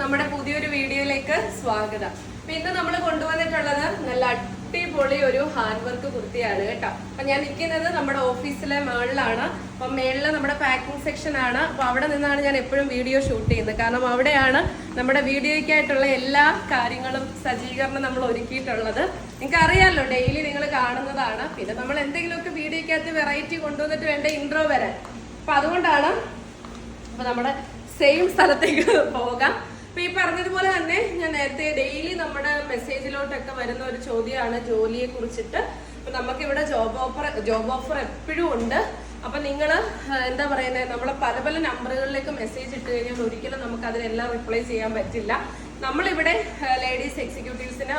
നമ്മുടെ പുതിയൊരു വീഡിയോയിലേക്ക് സ്വാഗതം. അപ്പൊ ഇന്ന് നമ്മൾ കൊണ്ടുവന്നിട്ടുള്ളത് നല്ല അടിപൊളി ഒരു ഹാൻഡ് വർക്ക് കുർത്തിയാണ് കേട്ടോ. അപ്പൊ ഞാൻ നിൽക്കുന്നത് നമ്മുടെ ഓഫീസിലെ മേളിലാണ്. അപ്പൊ മേളിൽ നമ്മുടെ പാക്കിംഗ് സെക്ഷൻ ആണ്. അപ്പൊ അവിടെ നിന്നാണ് ഞാൻ എപ്പോഴും വീഡിയോ ഷൂട്ട് ചെയ്യുന്നത്. കാരണം അവിടെയാണ് നമ്മുടെ വീഡിയോയ്ക്കായിട്ടുള്ള എല്ലാ കാര്യങ്ങളും സജ്ജീകരണം നമ്മൾ ഒരുക്കിയിട്ടുള്ളത്. നിങ്ങൾക്ക് അറിയാമല്ലോ ഡെയിലി നിങ്ങൾ കാണുന്നതാണ്. പിന്നെ നമ്മൾ എന്തെങ്കിലുമൊക്കെ വീഡിയോയ്ക്കകത്ത് വെറൈറ്റി കൊണ്ടുവന്നിട്ട് വേണ്ട ഇൻട്രോ വരാൻ അപ്പൊ അതുകൊണ്ടാണ് അപ്പൊ നമ്മുടെ സെയിം സ്ഥലത്തേക്ക് പോകാം. അപ്പൊ ഈ പറഞ്ഞതുപോലെ തന്നെ ഞാൻ നേരത്തെ ഡെയിലി നമ്മുടെ മെസ്സേജിലോട്ടൊക്കെ വരുന്ന ഒരു ചോദ്യമാണ് ജോലിയെ കുറിച്ചിട്ട് അപ്പൊ നമുക്കിവിടെ ജോബ് ഓഫർ ജോബ് ഓഫർ എപ്പോഴും ഉണ്ട്. അപ്പൊ നിങ്ങൾ എന്താ പറയുന്നത് നമ്മളെ പല പല നമ്പറുകളിലേക്ക് മെസ്സേജ് ഇട്ട് കഴിഞ്ഞാൽ ഒരിക്കലും നമുക്ക് അതിനെല്ലാം റിപ്ലൈ ചെയ്യാൻ പറ്റില്ല. നമ്മളിവിടെ ലേഡീസ് എക്സിക്യൂട്ടീവ്സിന്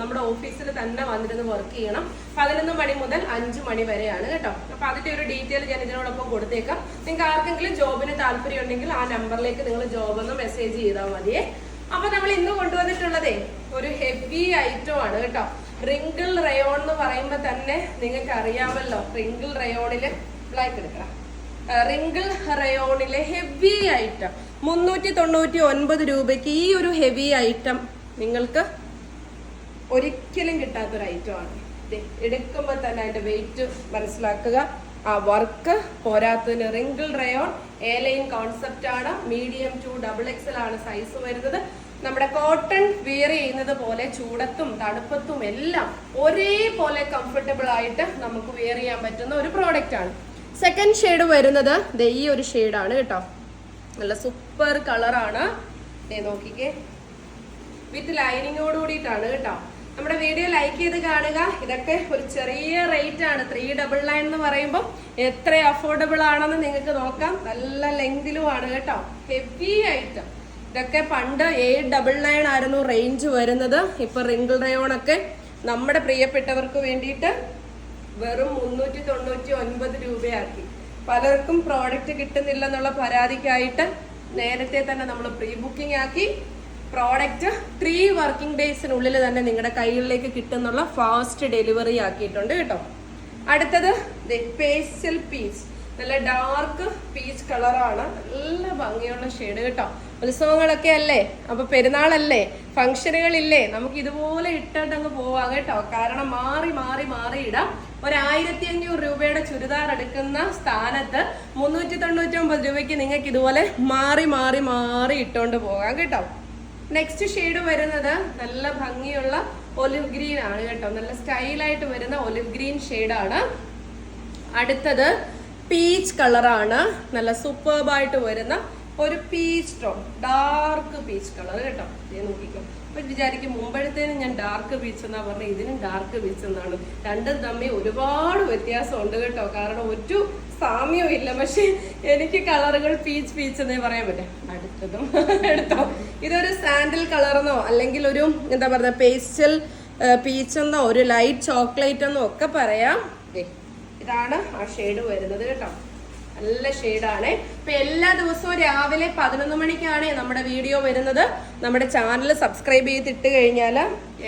നമ്മുടെ ഓഫീസിൽ തന്നെ വന്നിരുന്ന് വർക്ക് ചെയ്യണം. പതിനൊന്ന് മണി മുതൽ അഞ്ച് മണി വരെയാണ് കേട്ടോ. അപ്പൊ അതിന്റെ ഒരു ഡീറ്റെയിൽ ഞാൻ ഇതിനോടൊപ്പം കൊടുത്തേക്കാം. നിങ്ങൾക്ക് ആർക്കെങ്കിലും ജോബിന് താല്പര്യം ഉണ്ടെങ്കിൽ ആ നമ്പറിലേക്ക് നിങ്ങൾ ജോബ് ഒന്ന് മെസ്സേജ് ചെയ്താൽ മതിയേ. അപ്പൊ നമ്മൾ ഇന്ന് കൊണ്ടുവന്നിട്ടുള്ളതേ ഒരു ഹെവി ഐറ്റം ആണ് കേട്ടോ. റിങ്കിൾ റയോൺ എന്ന് പറയുമ്പോൾ തന്നെ നിങ്ങൾക്ക് അറിയാമല്ലോ റിങ്കിൾ റയോണിൽ ബ്ലാക്ക് എടുക്കണം. റിങ്കിൾ റയോണിലെ ഹെവി ഐറ്റം. മുന്നൂറ്റി തൊണ്ണൂറ്റി ഒൻപത് രൂപയ്ക്ക് ഈ ഒരു ഹെവി ഐറ്റം നിങ്ങൾക്ക് ഒരിക്കലും കിട്ടാത്തൊരു ഐറ്റമാണ്. എടുക്കുമ്പോൾ തന്നെ അതിന്റെ വെയിറ്റ് മനസ്സിലാക്കുക. ആ വർക്ക് പോരാത്തതിന് wrinkle rayon A line concept ആണ് മീഡിയം ടു ഡബിൾ എക്സൽ ആണ് സൈസ് വരുന്നത്. നമ്മുടെ കോട്ടൺ വിയർ ചെയ്യുന്നത് പോലെ ചൂടത്തും തണുപ്പത്തും എല്ലാം ഒരേപോലെ കംഫർട്ടബിൾ ആയിട്ട് നമുക്ക് വിയർ ചെയ്യാൻ പറ്റുന്ന ഒരു പ്രോഡക്റ്റ് ആണ്. സെക്കൻഡ് ഷെയ്ഡ് വരുന്നത് ദേ ഈ ഒരു ഷെയ്ഡാണ് കേട്ടോ. നല്ല സൂപ്പർ കളറാണ് ദേ നോക്കിക്കേ. വിത്ത് ലൈനിങ്ങോട് കൂടിയിട്ടാണ് കേട്ടോ. നമ്മുടെ വീഡിയോ ലൈക്ക് ചെയ്ത് കാണുക. ഇതൊക്കെ ഒരു ചെറിയ റേറ്റ് ആണ്. ത്രീ ഡബിൾ നയൻ എന്ന് പറയുമ്പോൾ എത്ര അഫോർഡബിൾ ആണെന്ന് നിങ്ങൾക്ക് നോക്കാം. നല്ല ലെങ്തിലും ആണ് കേട്ടോ. ഹെവി ഐറ്റം ഇതൊക്കെ പണ്ട് എയ്റ്റ് ഡബിൾ നയൻ ആയിരുന്നു റേഞ്ച് വരുന്നത്. ഇപ്പൊ റിങ്കിൾ റയോണൊക്കെ നമ്മുടെ പ്രിയപ്പെട്ടവർക്ക് വേണ്ടിയിട്ട് വെറും മുന്നൂറ്റി തൊണ്ണൂറ്റി ഒൻപത് രൂപയാക്കി. പലർക്കും പ്രോഡക്റ്റ് കിട്ടുന്നില്ല എന്നുള്ള പരാതിക്കായിട്ട് നേരത്തെ തന്നെ നമ്മൾ പ്രീ ബുക്കിംഗ് ആക്കി പ്രോഡക്റ്റ് ത്രീ വർക്കിംഗ് ഡേയ്സിനുള്ളിൽ തന്നെ നിങ്ങളുടെ കൈകളിലേക്ക് കിട്ടുന്നുള്ള ഫാസ്റ്റ് ഡെലിവറി ആക്കിയിട്ടുണ്ട് കേട്ടോ. അടുത്തത് പേസ്റ്റൽ പീച്ച് നല്ല ഡാർക്ക് പീച്ച് കളറാണ് നല്ല ഭംഗിയുള്ള ഷെയ്ഡ് കേട്ടോ. ഉത്സവങ്ങളൊക്കെ അല്ലേ? അപ്പൊ പെരുന്നാളല്ലേ? ഫംഗ്ഷനുകളില്ലേ? നമുക്ക് ഇതുപോലെ ഇട്ടിട്ട് അങ്ങ് പോവാം കേട്ടോ. കാരണം മാറി മാറി മാറി ഇടാം. ഒരു ആയിരത്തി അഞ്ഞൂറ് രൂപയുടെ ചുരിദാർ എടുക്കുന്ന സ്ഥാനത്ത് മുന്നൂറ്റി തൊണ്ണൂറ്റി ഒമ്പത് രൂപയ്ക്ക് നിങ്ങൾക്ക് ഇതുപോലെ മാറി മാറി മാറി ഇട്ടുകൊണ്ട് പോകാം കേട്ടോ. നെക്സ്റ്റ് ഷെയ്ഡ് വരുന്നത് നല്ല ഭംഗിയുള്ള ഒലിവ് ഗ്രീൻ ആണ് കേട്ടോ. നല്ല സ്റ്റൈലായിട്ട് വരുന്ന ഒലിവ് ഗ്രീൻ ഷെയ്ഡാണ് അടുത്തത് പീച്ച് കളറാണ് നല്ല സൂപ്പർബായിട്ട് വരുന്ന ഒരു peach tone dark peach colour കേട്ടോ. ഞാൻ നോക്കിക്കോ. അപ്പൊ വിചാരിക്കും മുമ്പഴത്തേനും ഞാൻ ഡാർക്ക് പീച്ച് എന്നാ പറഞ്ഞത് ഇതിനും ഡാർക്ക് പീച്ച് എന്നാണ്. രണ്ടും തമ്മിൽ ഒരുപാട് വ്യത്യാസം ഉണ്ട് കേട്ടോ. കാരണം ഒരു സാമ്യവും ഇല്ല. പക്ഷെ എനിക്ക് കളറുകൾ പീച്ച് പീച്ച് എന്നേ പറയാൻ പറ്റും. അടുത്തതും എടുത്തോ ഇതൊരു സാൻഡിൽ കളറെന്നോ അല്ലെങ്കിൽ ഒരു എന്താ പറയുക പേസ്റ്റൽ പീച്ച് എന്നോ ഒരു ലൈറ്റ് ചോക്ലേറ്റ് എന്നോ ഒക്കെ പറയാം. ഇതാണ് ആ ഷെയ്ഡ് വരുന്നത് കേട്ടോ. നല്ല ഷെയ്ഡാണ് ഇപ്പൊ എല്ലാ ദിവസവും രാവിലെ പതിനൊന്ന് മണിക്കാണ് നമ്മുടെ വീഡിയോ വരുന്നത്. നമ്മുടെ ചാനൽ സബ്സ്ക്രൈബ് ചെയ്തിട്ട് കഴിഞ്ഞാൽ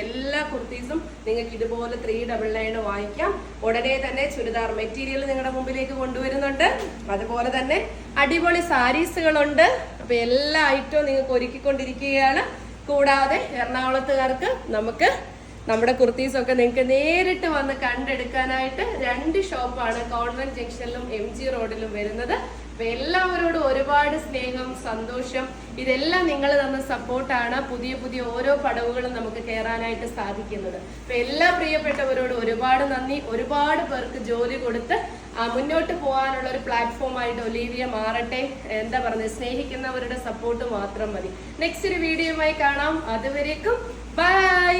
എല്ലാ കുർത്തീസും നിങ്ങൾക്ക് ഇതുപോലെ ത്രീ ഡബിൾ നയൻ വാങ്ങിക്കാം ഉടനെ തന്നെ ചുരിദാർ മെറ്റീരിയൽ നിങ്ങളുടെ മുമ്പിലേക്ക് കൊണ്ടുവരുന്നുണ്ട്. അതുപോലെ തന്നെ അടിപൊളി സാരീസുകളുണ്ട്. അപ്പൊ എല്ലാ ഐറ്റവും നിങ്ങൾക്ക് ഒരുക്കിക്കൊണ്ടിരിക്കുകയാണ്. കൂടാതെ എറണാകുളത്തുകാർക്ക് നമുക്ക് നമ്മുടെ കുർത്തീസൊക്കെ നിങ്ങൾക്ക് നേരിട്ട് വന്ന് കണ്ടെടുക്കാനായിട്ട് രണ്ട് ഷോപ്പാണ് കോൺവെന്റ് ജംഗ്ഷനിലും എം ജി റോഡിലും വരുന്നത്. അപ്പൊ എല്ലാവരോടും ഒരുപാട് സ്നേഹം സന്തോഷം. ഇതെല്ലാം നിങ്ങൾ തന്ന സപ്പോർട്ടാണ് പുതിയ പുതിയ ഓരോ പടവുകളും നമുക്ക് കയറാനായിട്ട് സാധിക്കുന്നത്. അപ്പൊ എല്ലാ പ്രിയപ്പെട്ടവരോടും ഒരുപാട് നന്ദി. ഒരുപാട് പേർക്ക് ജോലി കൊടുത്ത് മുന്നോട്ട് പോകാനുള്ള ഒരു പ്ലാറ്റ്ഫോമായിട്ട് ഒലീവിയ മാറട്ടെ. എന്താ പറയുന്നത് സ്നേഹിക്കുന്നവരുടെ സപ്പോർട്ട് മാത്രം മതി. നെക്സ്റ്റ് ഒരു വീഡിയോയുമായി കാണാം. അതുവരേക്കും ബൈ!